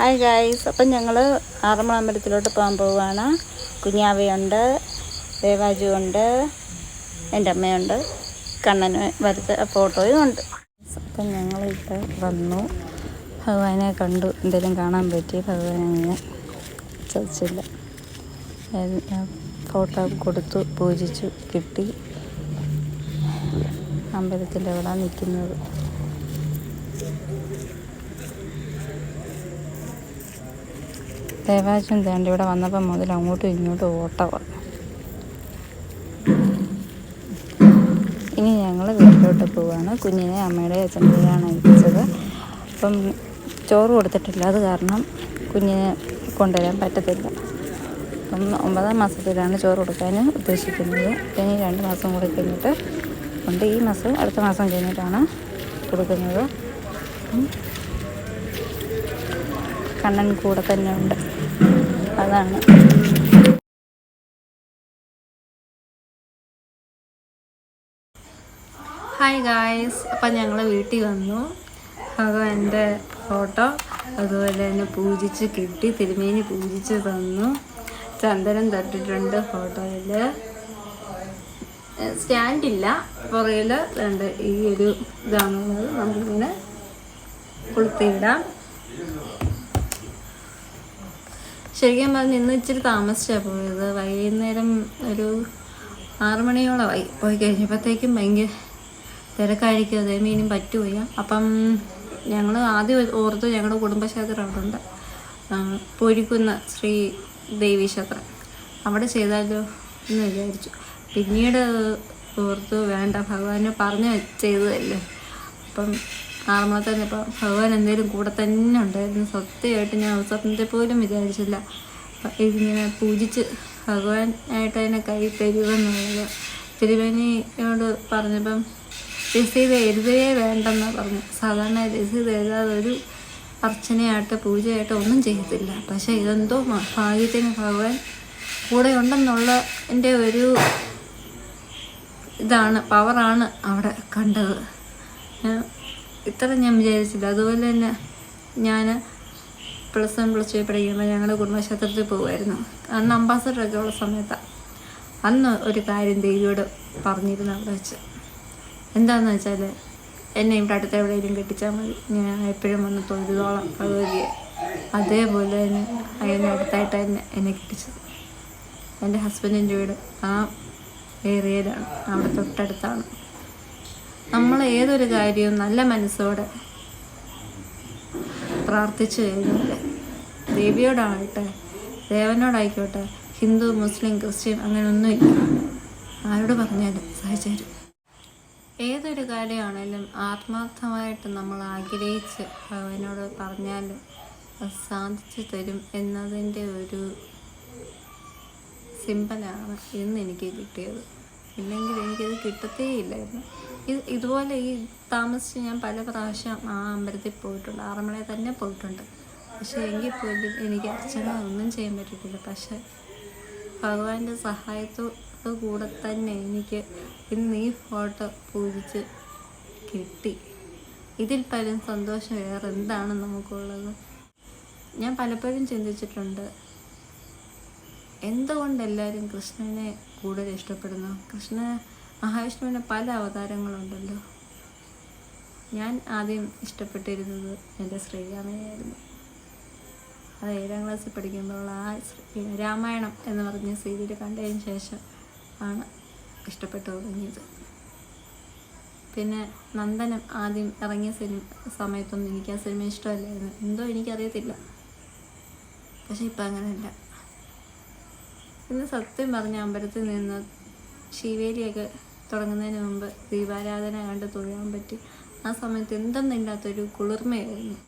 Hi guys അപ്പം ഞങ്ങൾ ആറന്മുള അമ്പലത്തിലോട്ട് പോകാൻ പോവുകയാണ് കുഞ്ഞാവയുണ്ട് ദേവാജു ഉണ്ട് എന്റെ അമ്മയുണ്ട് കണ്ണന് വരുത്ത ഫോട്ടോയും ഉണ്ട്. അപ്പം ഞങ്ങളിപ്പോൾ വന്നു. ഭഗവാനെ കണ്ടു. എന്തെങ്കിലും കാണാൻ പറ്റി? ഭഗവാൻ അങ്ങനെ ചോദിച്ചില്ല. ഫോട്ടോ കൊടുത്തു പൂജിച്ചു കിട്ടി. അമ്പലത്തിന്റെ അവിടെ നിൽക്കുന്നത്. ദേവാജൻ തേണ്ട ഇവിടെ വന്നപ്പോൾ മുതൽ അങ്ങോട്ടും ഇങ്ങോട്ടും ഓട്ടമാണ് ഇനി ഞങ്ങൾ വീട്ടിലോട്ട് പോവുകയാണ് കുഞ്ഞിനെ അമ്മയുടെ അച്ഛന്റെയാണ് അയച്ചത് അപ്പം ചോറ് കൊടുത്തിട്ടില്ല. അത് കാരണം കുഞ്ഞിനെ കൊണ്ടുവരാൻ പറ്റത്തില്ല. അപ്പം ഒമ്പതാം മാസത്തിലാണ് ചോറ് കൊടുക്കാൻ ഉദ്ദേശിക്കുന്നത്. ഇനി രണ്ട് മാസം കൂടി കഴിഞ്ഞിട്ട് ഉണ്ട്. ഈ മാസം അടുത്ത മാസം കഴിഞ്ഞിട്ടാണ് കൊടുക്കുന്നത്. കണ്ണൻ കൂടെ തന്നെ ഉണ്ട്. അതാണ്. ഹായ് ഗായ്സ് അപ്പം ഞങ്ങൾ വീട്ടിൽ വന്നു. ഭഗവാന്റെ ഫോട്ടോ അതുപോലെ തന്നെ പൂജിച്ച് കിട്ടി തിരുമേനി പൂജിച്ച് തന്നു. ചന്ദനം തട്ടിട്ടുണ്ട് ഫോട്ടോയിൽ സ്റ്റാൻഡില്ല പുറയിൽ രണ്ട് ഈ ഒരു ഇതാണുള്ളത് നമുക്കിങ്ങനെ കൊളുത്തിയിടാം. ശരിക്കും പറഞ്ഞ് ഇന്ന് ഇച്ചിരി താമസിച്ചാണ് പോയത്. വൈകുന്നേരം ഒരു ആറു മണിയോളമായി പോയി കഴിഞ്ഞപ്പോഴത്തേക്കും ഭയങ്കര തിരക്കായിരിക്കും. അതേ മീനും പറ്റുമില്ല അപ്പം ഞങ്ങൾ ആദ്യം ഓർത്ത് ഞങ്ങളുടെ കുടുംബക്ഷേത്രം അവിടെ ഉണ്ട് പൊരിക്കുന്ന ശ്രീ ദേവി ക്ഷേത്രം. അവിടെ ചെയ്താലോ എന്ന് വിചാരിച്ചു. പിന്നീട് ഓർത്ത് വേണ്ട ഭഗവാനെ പറഞ്ഞ് ചെയ്തതല്ലേ അപ്പം ആറന്മുള തന്നെ ഇപ്പം ഭഗവാൻ എന്തേലും കൂടെ തന്നെ ഉണ്ടായിരുന്നു. സത്യമായിട്ട് ഞാൻ അവസരത്തിന്റെ പോലും വിചാരിച്ചില്ല. ഇതിങ്ങനെ പൂജിച്ച് ഭഗവാൻ ആയിട്ട് അതിനെ കൈ തരുമെന്നുള്ളത് തിരുവേനിയോട് പറഞ്ഞപ്പം രസീത് എഴുതുകയേ വേണ്ടെന്ന് പറഞ്ഞു സാധാരണ രസീത് എഴുതാതെ ഒരു അർച്ചനയായിട്ട് പൂജയായിട്ട് ഒന്നും ചെയ്യത്തില്ല. പക്ഷേ ഇതെന്തോ ഭാഗ്യത്തിന് ഭഗവാൻ കൂടെ ഉണ്ടെന്നുള്ള എന്റെ ഒരു ഇതാണ് പവറാണ് അവിടെ കണ്ടത്. ഇത്ര ഞാൻ വിചാരിച്ചില്ല. അതുപോലെ തന്നെ ഞാൻ പ്ലസ് വൺ പ്ലസ് ടു പഠിക്കുമ്പോൾ ഞങ്ങളുടെ കുടുംബക്ഷേത്രത്തിൽ പോകുമായിരുന്നു അന്ന് അംബാസഡറൊക്കെ ഉള്ള സമയത്താണ് അന്ന് ഒരു കാര്യം ദേവിയോട് പറഞ്ഞിരുന്നു അവിടെ വെച്ച്. എന്താണെന്ന് വെച്ചാൽ എന്നെ ഇവിടെ അടുത്ത് എവിടെയെങ്കിലും കെട്ടിച്ചാൽ മതി. ഞാൻ എപ്പോഴും വന്ന് തൊഴിലോളം ഭഗവതിയെ അതേപോലെ തന്നെ അതിന് അടുത്തായിട്ട് തന്നെ എന്നെ കെട്ടിച്ചത്. എന്റെ ഹസ്ബൻഡിന്റെ വീട് ആ ഏരിയയിലാണ് അവിടെ തൊട്ടടുത്താണ്. നമ്മൾ ഏതൊരു കാര്യവും നല്ല മനസ്സോടെ പ്രാർത്ഥിച്ചു കഴിഞ്ഞാൽ ദേവിയോടാകട്ടെ ദേവനോടായിക്കോട്ടെ ഹിന്ദു മുസ്ലിം ക്രിസ്ത്യൻ അങ്ങനെയൊന്നുമില്ല ആരോട് പറഞ്ഞാലും സഹിച്ചു ഏതൊരു കാര്യമാണേലും ആത്മാർത്ഥമായിട്ട് നമ്മൾ ആഗ്രഹിച്ച് അവനോട് പറഞ്ഞാലും സാധിച്ചു തരും എന്നതിന്റെ ഒരു സിമ്പലാണ് ഇന്ന് എനിക്ക് കിട്ടിയത്. ഇല്ലെങ്കിൽ എനിക്കത് കിട്ടത്തേ ഇല്ലായിരുന്നു ഇത് ഇതുപോലെ ഈ താമസിച്ച് ഞാൻ പല പ്രാവശ്യം ആ അമ്പലത്തിൽ പോയിട്ടുണ്ട്. ആറന്മുളയിൽ തന്നെ പോയിട്ടുണ്ട്. പക്ഷേ എങ്കിൽ പോലും എനിക്ക് അർച്ചന ഒന്നും ചെയ്യാൻ പറ്റിയിട്ടില്ല പക്ഷെ ഭഗവാന്റെ സഹായത്തോട് കൂടെ തന്നെ എനിക്ക് ഇന്ന് ഈ ഫോട്ടോ പൂജിച്ച് കിട്ടി. ഇതിൽ പലരും സന്തോഷം. വേറെ എന്താണ് നമുക്കുള്ളത്? ഞാൻ പലപ്പോഴും ചിന്തിച്ചിട്ടുണ്ട്. എന്തുകൊണ്ട് എല്ലാവരും കൃഷ്ണനെ കൂടുതൽ ഇഷ്ടപ്പെടുന്നു. കൃഷ്ണ മഹാവിഷ്ണുവിന് പല അവതാരങ്ങളുണ്ടല്ലോ. ഞാൻ ആദ്യം ഇഷ്ടപ്പെട്ടിരുന്നത് എന്റെ ശ്രീരാമനെയായിരുന്നു. അത് ഏഴാം ക്ലാസ്സിൽ പഠിക്കുമ്പോൾ ആ രാമായണം എന്ന് പറഞ്ഞ സീരിയൽ കണ്ടതിന് ശേഷം ആണ് ഇഷ്ടപ്പെട്ടു തുടങ്ങിയത്. പിന്നെ നന്ദനം ആദ്യം ഇറങ്ങിയ സിനിമ സമയത്തൊന്നും എനിക്ക് ആ സിനിമ ഇഷ്ടമല്ലായിരുന്നു. എന്തോ എനിക്കറിയത്തില്ല. പക്ഷെ ഇപ്പം അങ്ങനെയല്ല ഇന്ന് സത്യം പറഞ്ഞ അമ്പലത്തിൽ നിന്ന് ശിവേലിയൊക്കെ തുടങ്ങുന്നതിന് മുമ്പ് ദീപാരാധന കണ്ട് തൊഴാൻ പറ്റി. ആ സമയത്ത് എന്തെന്നില്ലാത്തൊരു കുളിർമയായിരുന്നു.